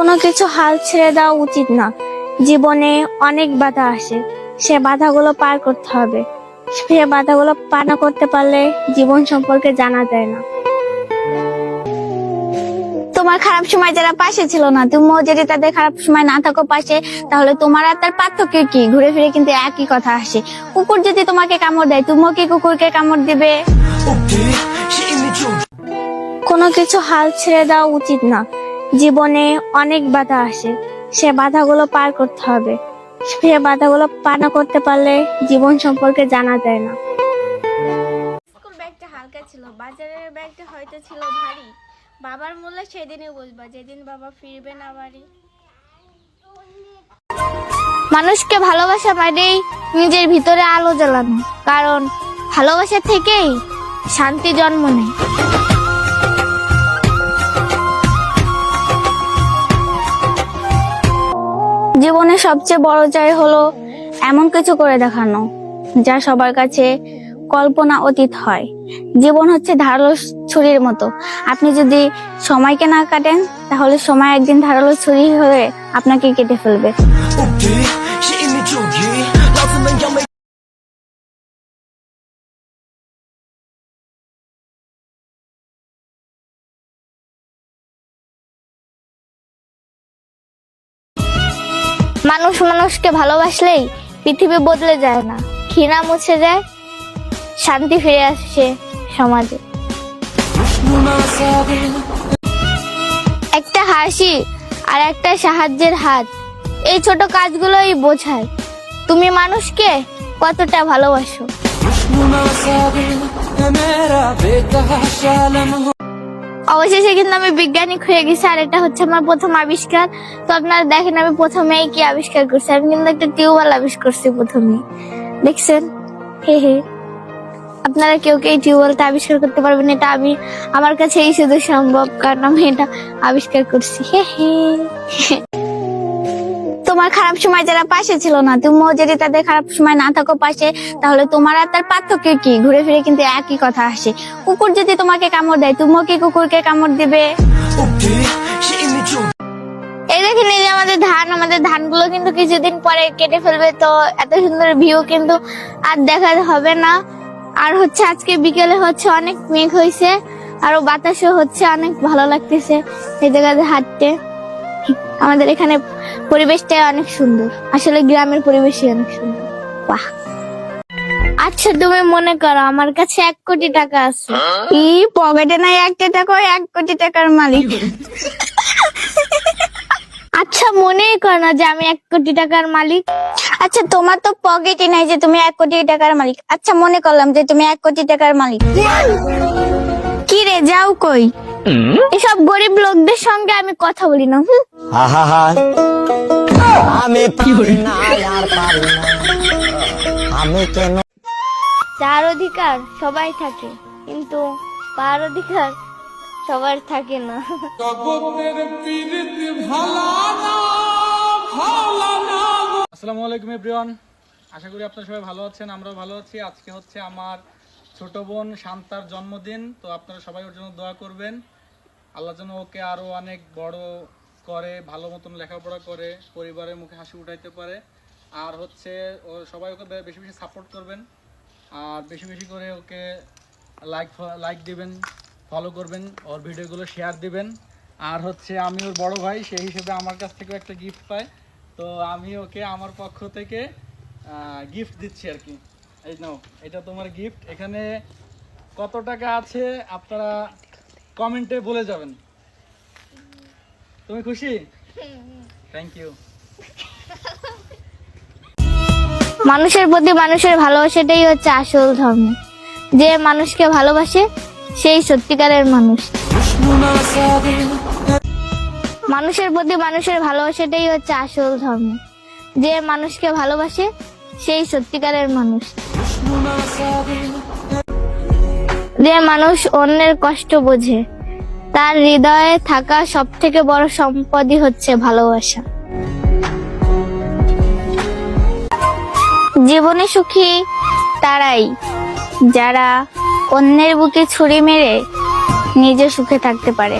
কোনো কিছু হাল ছেড়ে দেওয়া উচিত না। জীবনে অনেক বাধা আসে। সে বাধাগুলো পার করতে হবে। সে বাধাগুলো পার না করতে পারলে জীবন সম্পর্কে জানা যায় না। তোমার খারাপ সময় যারা পাশে ছিল না তুমিও যদি তাদের খারাপ সময় না থাকো পাশে তাহলে তোমার আর তার পার্থক্য কি? ঘুরে ফিরে কিন্তু একই কথা আসে। কুকুর যদি তোমাকে কামড় দেয় তুমিও কি কুকুরকে কামড় দিবে? কোনো কিছু হাল ছেড়ে দেওয়া উচিত না। জীবনে অনেক বাধা আসে। সে বাধাগুলো পার করতে হবে। সে বাধাগুলো পার না করতে পারলে জীবন সম্পর্কে জানা যায় না। স্কুল ব্যাগটা হালকা ছিল বাজারের ব্যাগটা হয়তো ছিল ভারী। বাবার মূল্যে সেদিনই বুঝবা যেদিন বাবা ফিরবে না বাড়ি। মানুষকে ভালোবাসা মানেই নিজের ভিতরে আলো জ্বালানো কারণ ভালোবাসা থেকেই শান্তি জন্ম নেয়। জীবনে সবচেয়ে বড় জয় হলো এমন কিছু করে দেখানো, যা সবার কাছে কল্পনা অতীত হয়। জীবন হচ্ছে ধারালো ছুরির মতো। আপনি যদি সময়কে না কাটেন, তাহলে সময় একদিন ধারালো ছুরি হয়ে আপনাকে কেটে ফেলবে। মানুষ মানুষকে ভালোবাসলেই পৃথিবী বদলে যায় না। ঘৃণা মুছে যায়, শান্তি ফিরে আসছে সমাজে। একটা হাসি আর একটা সাহায্যের হাত, এই ছোট কাজগুলোই বোঝায় তুমি মানুষকে কতটা ভালোবাসো। অবশেষে কিন্তু আমি বিজ্ঞানিক হয়ে গেছি, আর এটা হচ্ছে আমার প্রথম আবিষ্কার। তো আপনারা দেখেন আমি প্রথমেই কি আবিষ্কার করছি। আমি কিন্তু একটা টিউবওয়েল আবিষ্কার করছি প্রথমে। দেখছেন? হে হে। আপনারা কেউ কেউ টিউবওয়েলটা আবিষ্কার করতে পারবেন? এটা আমি আমার কাছেই শুধু সম্ভব, কারণ আমি এটা আবিষ্কার করছি। হে হে। তোমার খারাপ সময় যারা পাশে ছিল না, তুমিও যদি তাদের খারাপ সময় না থাকো পাশে, তাহলে তোমার আর তার পার্থক্য কি? ঘুরে ফিরে কিন্তু একই কথা আসে। কুকুর যদি তোমাকে কামড় দেয়, তুমিও কি কুকুরকে কামড় দিবে? এই দেখেন, এই যে আমাদের ধান, আমাদের ধানগুলো কিন্তু কিছুদিন পরে কেটে ফেলবে, তো এত সুন্দর ভিউ কিন্তু আর দেখা হবে না। আর হচ্ছে আজকে বিকেলে হচ্ছে অনেক মেঘ হয়েছে আরও বাতাসও হচ্ছে, অনেক ভালো লাগতেছে এই জায়গাতে হাঁটতে। আমাদের এখানে পরিবেশটা অনেক সুন্দর। আসলে গ্রামের পরিবেশই অনেক সুন্দর। বাহ। আচ্ছা তুমি মনে করো আমার কাছে এক কোটি টাকা আছে। ই পকেটে নাই একটা টাকা ওই এক কোটি টাকার মালিক? আচ্ছা মনে কর না যে আমি এক কোটি টাকার মালিক। আচ্ছা তোমার তো পকেটে নাই যে তুমি এক কোটি টাকার মালিক। আচ্ছা মনে করলাম যে তুমি এক কোটি টাকার মালিক। কি রে যাও কই? এসব গরিব লোকদের সঙ্গে আমি কথা বলি না হুম? আমি আমি কেন যার অধিকার সবাই থাকে কিন্তু পার অধিকার সবার থাকে না। আসসালামু আলাইকুম এভরিওয়ান আশা করি আপনারা সবাই ভালো আছেন আমরাও ভালো আছি। আজকে হচ্ছে আমার ছোট বোন শান্তার জন্মদিন, তো আপনারা সবাই ওর জন্য দোয়া করবেন। আল্লাহ যেন ওকে আরও অনেক বড় করে, ভালো মতন লেখাপড়া করে, পরিবারের মুখে হাসি উঠাইতে পারে। আর হচ্ছে, ও সবাই ওকে বেশি বেশি সাপোর্ট করবেন। আর বেশি বেশি করে ওকে লাইক লাইক দিবেন ফলো করবেন, ওর ভিডিওগুলো শেয়ার দিবেন। আর হচ্ছে, আমি ওর বড় ভাই, সেই হিসেবে আমার কাছ থেকেও একটা গিফট পাই তো আমি ওকে আমার পক্ষ থেকে গিফট দিচ্ছি আর কি। এই নাও, এটা তোমার গিফট এখানে কত টাকা আছে আপনারা কমেন্টে বলে যাবেন। তুমি খুশি? থ্যাংক ইউ মানুষের প্রতি মানুষের ভালোবাসাটাই হচ্ছে আসল ধর্ম। যে মানুষকে ভালোবাসে, সেই সত্যিকারের মানুষ। মানুষের প্রতি মানুষের ভালোবাসাটাই হচ্ছে আসল ধর্ম। যে মানুষকে ভালোবাসে, সেই সত্যিকারের মানুষ। যে মানুষ অন্যের কষ্ট বোঝে, তার হৃদয়ে থাকা সব থেকে বড় সম্পদই হচ্ছে ভালোবাসা। জীবনে সুখী তারাই, যারা অন্যের বুকে ছুরি মেরে নিজে সুখে থাকতে পারে।